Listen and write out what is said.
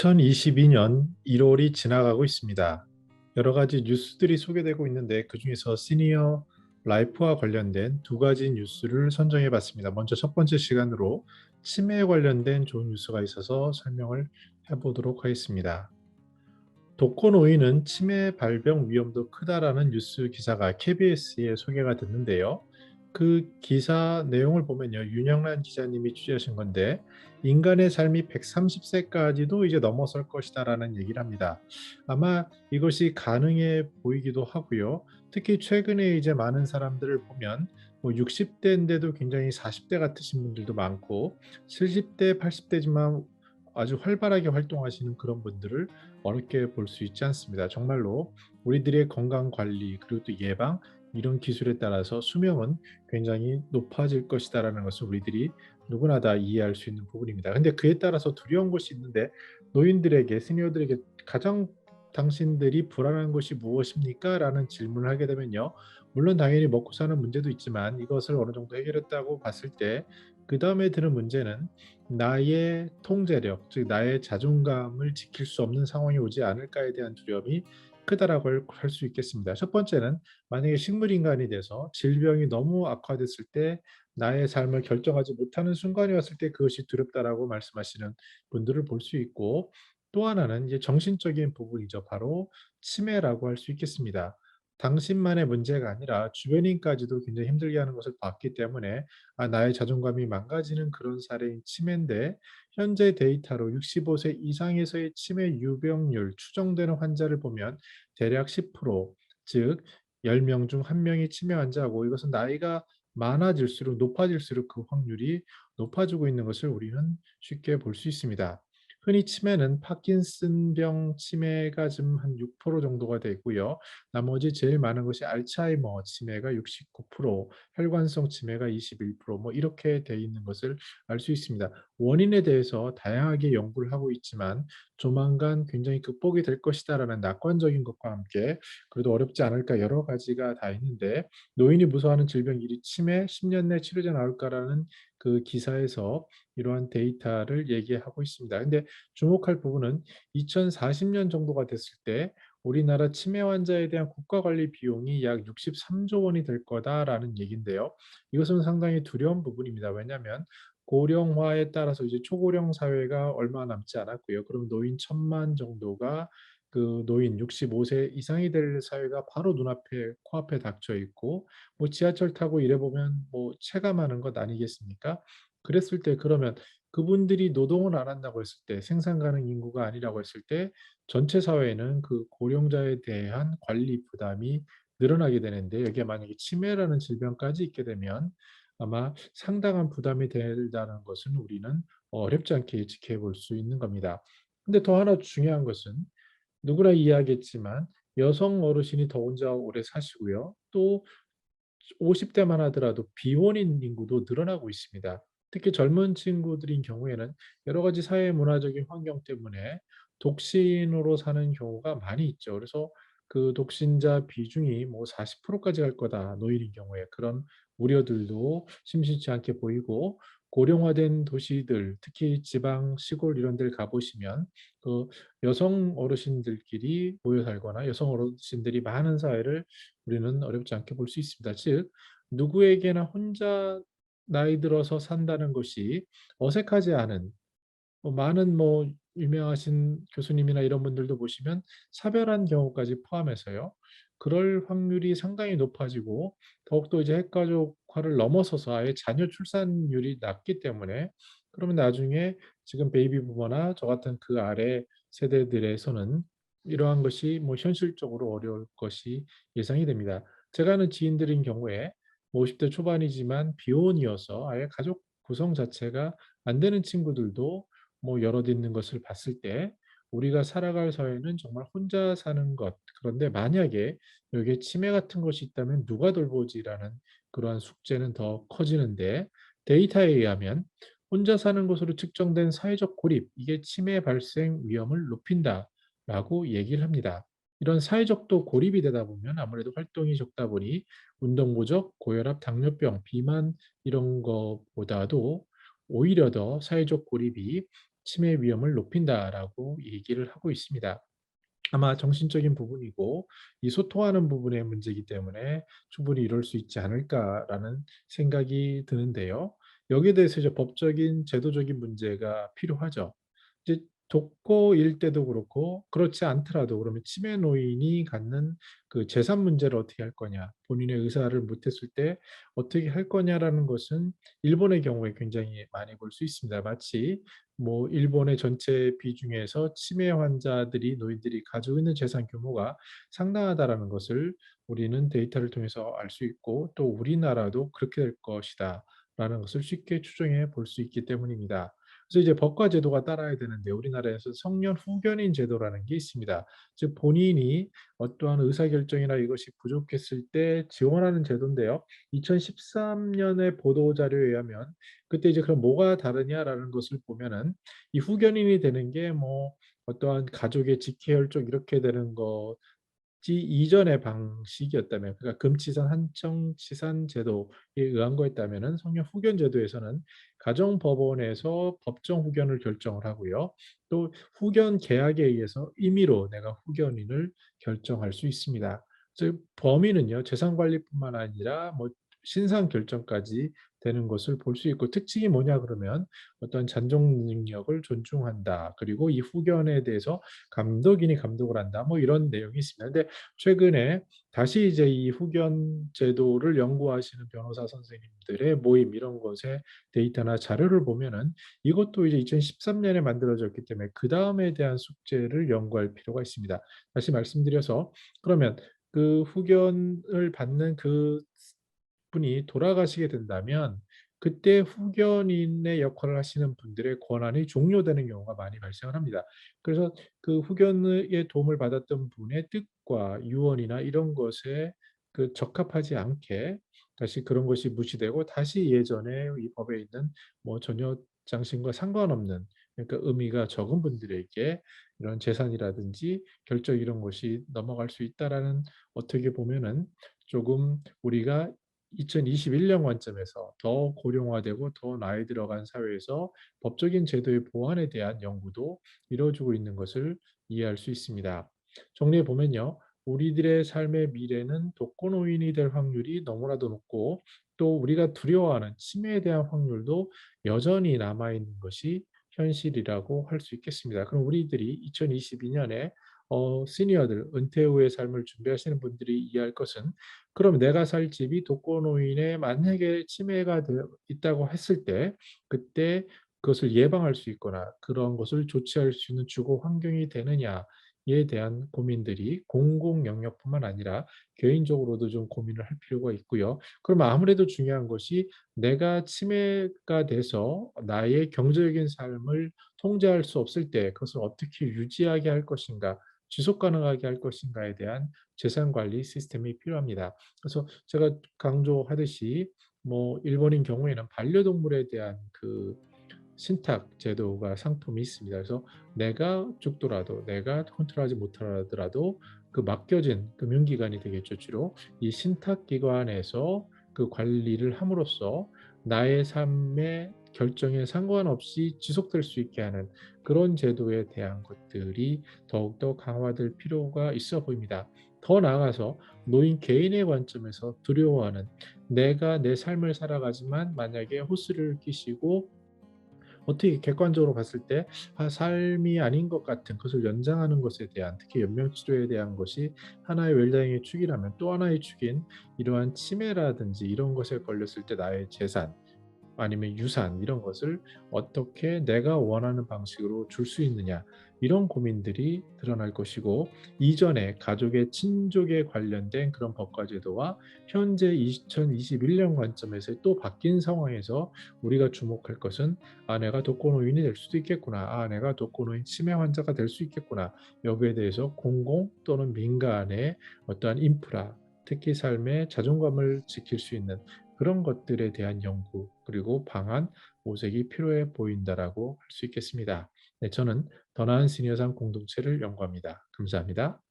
2022년 1월이 지나가고 있습니다. 여러 가지 뉴스들이 소개되고 있는데 그 중에서 시니어 라이프와 관련된 두 가지 뉴스를 선정해 봤습니다. 먼저 첫 번째 시간으로 치매에 관련된 좋은 뉴스가 있어서 설명을 해보도록 하겠습니다. 독거노인은 치매 발병 위험도 크다라는 뉴스 기사가 KBS에 소개가 됐는데요. 그 기사 내용을 보면요. 윤영란 기자님이 취재하신 건데 인간의 삶이 130세까지도 이제 넘어설 것이다라는 얘기를 합니다. 아마 이것이 가능해 보이기도 하고요. 특히 최근에 이제 많은 사람들을 보면 뭐 60대인데도 굉장히 40대 같으신 분들도 많고 70대, 80대지만 아주 활발하게 활동하시는 그런 분들을 어렵게 볼 수 있지 않습니다. 정말로 우리들의 건강 관리 그리고 또 예방 이런 기술에 따라서 수명은 굉장히 높아질 것이다라는 것을 우리들이 누구나 다 이해할 수 있는 부분입니다. 근데 그에 따라서 두려운 것이 있는데 노인들에게 시니어들에게 가장 당신들이 불안한 것이 무엇입니까? 라는 질문을 하게 되면요. 물론 당연히 먹고 사는 문제도 있지만 이것을 어느 정도 해결했다고 봤을 때 그 다음에 드는 문제는 나의 통제력, 즉 나의 자존감을 지킬 수 없는 상황이 오지 않을까에 대한 두려움이 크다라고 할 수 있겠습니다. 첫 번째는 만약에 식물 인간이 돼서 질병이 너무 악화됐을 때 나의 삶을 결정하지 못하는 순간이 왔을 때 그것이 두렵다라고 말씀하시는 분들을 볼 수 있고 또 하나는 이제 정신적인 부분이죠. 바로 치매라고 할 수 있겠습니다. 당신만의 문제가 아니라 주변인까지도 굉장히 힘들게 하는 것을 봤기 때문에 아, 나의 자존감이 망가지는 그런 사례인 치매인데 현재 데이터로 65세 이상에서의 치매 유병률 추정되는 환자를 보면 대략 10%, 즉 10명 중 1명이 치매 환자고 이것은 나이가 많아질수록 높아질수록 그 확률이 높아지고 있는 것을 우리는 쉽게 볼 수 있습니다. 흔히 치매는 파킨슨병 치매가 좀한6% 정도가 되고요. 나머지 제일 많은 것이 알츠하이머 치매가 69%, 혈관성 치매가 21%뭐 이렇게 돼 있는 것을 알 수 있습니다. 원인에 대해서 다양하게 연구를 하고 있지만 조만간 굉장히 극복이 될 것이다라는 낙관적인 것과 함께 그래도 어렵지 않을까 여러 가지가 다 있는데 노인이 무서워하는 질병 1위 치매 10년 내 치료제 나올까라는 그 기사에서 이러한 데이터를 얘기하고 있습니다. 근데 주목할 부분은 2040년 정도가 됐을 때 우리나라 치매 환자에 대한 국가 관리 비용이 약 63조 원이 될 거다라는 얘기인데요. 이것은 상당히 두려운 부분입니다. 왜냐하면 고령화에 따라서 이제 초고령 사회가 얼마 남지 않았고요. 그럼 노인 천만 정도가 그 노인 65세 이상이 될 사회가 바로 눈앞에 코앞에 닥쳐 있고 뭐 지하철 타고 일해 보면 뭐 체감하는 것 아니겠습니까? 그랬을 때 그러면 그분들이 노동을 안 한다고 했을 때 생산 가능 인구가 아니라고 했을 때 전체 사회는 그 고령자에 대한 관리 부담이 늘어나게 되는데 여기에 만약에 치매라는 질병까지 있게 되면 아마 상당한 부담이 된다는 것은 우리는 어렵지 않게 예측해 볼수 있는 겁니다. 근데 더 하나 중요한 것은 누구나 이해하겠지만 여성 어르신이 더 혼자 오래 사시고요. 또 50대만 하더라도 비혼인 인구도 늘어나고 있습니다. 특히 젊은 친구들인 경우에는 여러 가지 사회 문화적인 환경 때문에 독신으로 사는 경우가 많이 있죠. 그래서 그 독신자 비중이 뭐 40%까지 갈 거다. 노인인 경우에 그런 우려들도 심심치 않게 보이고 고령화된 도시들, 특히 지방, 시골 이런 데를 가보시면 그 여성 어르신들끼리 모여 살거나 여성 어르신들이 많은 사회를 우리는 어렵지 않게 볼 수 있습니다. 즉 누구에게나 혼자 나이 들어서 산다는 것이 어색하지 않은 뭐 많은 뭐 유명하신 교수님이나 이런 분들도 보시면 사별한 경우까지 포함해서요. 그럴 확률이 상당히 높아지고 더욱더 이제 핵가족 화를 넘어서서 아예 자녀 출산율이 낮기 때문에 그러면 나중에 지금 베이비 부모나 저 같은 그 아래 세대들에서는 이러한 것이 뭐 현실적으로 어려울 것이 예상이 됩니다. 제가 아는 지인들인 경우에 50대 뭐 초반이지만 비혼이어서 아예 가족 구성 자체가 안 되는 친구들도 뭐 여럿 있는 것을 봤을 때 우리가 살아갈 사회는 정말 혼자 사는 것. 그런데 만약에 여기에 치매 같은 것이 있다면 누가 돌보지라는 그러한 숙제는 더 커지는데 데이터에 의하면 혼자 사는 것으로 측정된 사회적 고립, 이게 치매 발생 위험을 높인다라고 얘기를 합니다. 이런 사회적도 고립이 되다 보면 아무래도 활동이 적다 보니 운동 부족, 고혈압, 당뇨병, 비만 이런 것보다도 오히려 더 사회적 고립이 치매 위험을 높인다라고 얘기를 하고 있습니다. 아마 정신적인 부분이고 이 소통하는 부분의 문제이기 때문에 충분히 이럴 수 있지 않을까라는 생각이 드는데요. 여기에 대해서 이제 법적인 제도적인 문제가 필요하죠. 이제 독거일 때도 그렇고 그렇지 않더라도 그러면 치매 노인이 갖는 그 재산 문제를 어떻게 할 거냐, 본인의 의사를 못했을 때 어떻게 할 거냐라는 것은 일본의 경우에 굉장히 많이 볼 수 있습니다. 마치 뭐 일본의 전체 비중에서 치매 환자들이 노인들이 가지고 있는 재산 규모가 상당하다라는 것을 우리는 데이터를 통해서 알 수 있고 또 우리나라도 그렇게 될 것이다 라는 것을 쉽게 추정해 볼 수 있기 때문입니다. 그래서 이제 법과 제도가 따라야 되는데 우리나라에서 성년 후견인 제도라는 게 있습니다. 즉 본인이 어떠한 의사결정이나 이것이 부족했을 때 지원하는 제도인데요. 2013년의 보도 자료에 의하면 그때 이제 그럼 뭐가 다르냐라는 것을 보면은 이 후견인이 되는 게 뭐 어떠한 가족의 직계혈족 이렇게 되는 거지 이전의 방식이었다면 그러니까 금치산 한정치산 제도에 의한 거였다면은 성년 후견 제도에서는 가정법원에서 법정 후견을 결정을 하고요. 또 후견 계약에 의해서 임의로 내가 후견인을 결정할 수 있습니다. 즉 범위는요 재산 관리뿐만 아니라 뭐 신상 결정까지 되는 것을 볼 수 있고 특징이 뭐냐 그러면 어떤 잔존 능력을 존중한다. 그리고 이 후견에 대해서 감독인이 감독을 한다. 뭐 이런 내용이 있습니다. 근데 최근에 다시 이제 이 후견 제도를 연구하시는 변호사 선생님들의 모임 이런 것에 데이터나 자료를 보면은 이것도 이제 2013년에 만들어졌기 때문에 그 다음에 대한 숙제를 연구할 필요가 있습니다. 다시 말씀드려서 그러면 그 후견을 받는 그 분이 돌아가시게 된다면 그때 후견인의 역할을 하시는 분들의 권한이 종료되는 경우가 많이 발생을 합니다. 그래서 그 후견의 도움을 받았던 분의 뜻과 유언이나 이런 것에 그 적합하지 않게 다시 그런 것이 무시되고 다시 예전에 이 법에 있는 뭐 전혀 장신과 상관없는 그러니까 의미가 적은 분들에게 이런 재산이라든지 결정 이런 것이 넘어갈 수 있다라는 어떻게 보면은 조금 우리가 2021년 관점에서 더 고령화되고 더 나이 들어간 사회에서 법적인 제도의 보완에 대한 연구도 이루어지고 있는 것을 이해할 수 있습니다. 정리해 보면요. 우리들의 삶의 미래는 독거노인이 될 확률이 너무나도 높고 또 우리가 두려워하는 치매에 대한 확률도 여전히 남아 있는 것이 현실이라고 할 수 있겠습니다. 그럼 우리들이 2022년에 어, 시니어들, 은퇴 후의 삶을 준비하시는 분들이 이해할 것은 그럼 내가 살 집이 독거노인에 만약에 치매가 되어 있다고 했을 때 그때 그것을 예방할 수 있거나 그런 것을 조치할 수 있는 주거 환경이 되느냐에 대한 고민들이 공공 영역뿐만 아니라 개인적으로도 좀 고민을 할 필요가 있고요. 그럼 아무래도 중요한 것이 내가 치매가 돼서 나의 경제적인 삶을 통제할 수 없을 때 그것을 어떻게 유지하게 할 것인가 지속 가능하게 할 것인가에 대한 재산 관리 시스템이 필요합니다. 그래서 제가 강조하듯이 뭐 일본인 경우에는 반려동물에 대한 그 신탁 제도가 상품이 있습니다. 그래서 내가 죽더라도 내가 컨트롤하지 못하더라도 그 맡겨진 금융기관이 되겠죠 주로 이 신탁기관에서 그 관리를 함으로써 나의 삶의 결정에 상관없이 지속될 수 있게 하는 그런 제도에 대한 것들이 더욱더 강화될 필요가 있어 보입니다. 더 나아가서 노인 개인의 관점에서 두려워하는 내가 내 삶을 살아가지만 만약에 호스를 끼시고 어떻게 객관적으로 봤을 때 아, 삶이 아닌 것 같은 것을 연장하는 것에 대한 특히 연명치료에 대한 것이 하나의 웰다잉의 축이라면 또 하나의 축인 이러한 치매라든지 이런 것에 걸렸을 때 나의 재산 아니면 유산 이런 것을 어떻게 내가 원하는 방식으로 줄 수 있느냐 이런 고민들이 드러날 것이고 이전에 가족의 친족에 관련된 그런 법과 제도와 현재 2021년 관점에서 또 바뀐 상황에서 우리가 주목할 것은 아 내가 독거노인이 될 수도 있겠구나 아 내가 독거노인 치매 환자가 될 수 있겠구나 여기에 대해서 공공 또는 민간의 어떠한 인프라 특히 삶의 자존감을 지킬 수 있는 그런 것들에 대한 연구 그리고 방안 모색이 필요해 보인다라고 할 수 있겠습니다. 네, 저는 더 나은 시니어상 공동체를 연구합니다. 감사합니다.